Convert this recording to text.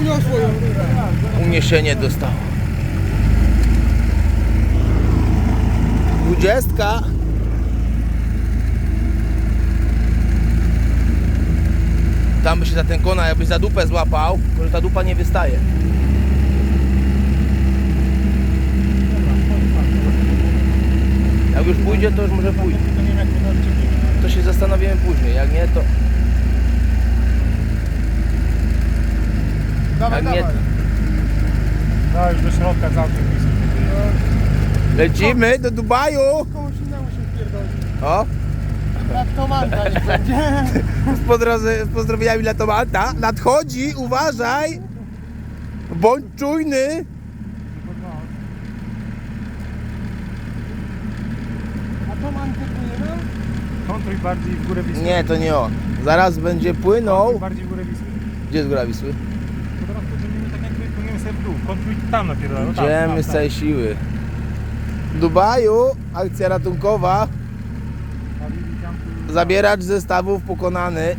Uniosło ją. Uniesienie dostało. Dwudziestka. Tam by się za ten kona, jakbyś za dupę złapał, to że ta dupa nie wystaje. Jak już pójdzie, to już może pójdzie. To się zastanowimy później. Jak nie, to Dawaj, dawaj. No już do środka całkiem blisko. lecimy do Dubaju. Komuś innemu się wpierdoli. O, Jak to manka nie będzie. z, pozdrowieniami dla Tomata. Nadchodzi, uważaj. Bądź czujny. A to? Kontruj bardziej w górę Wisły. Nie, to nie on. Zaraz będzie Kontruj płynął. bardziej w górę Wisły. Gdzie jest góra Wisły? Sobie w dół. Tam napierdala. No tam, Idziemy tam, z tam. całej siły. W Dubaju akcja ratunkowa. A Lili tam tu- Zabieracz zestawów pokonany.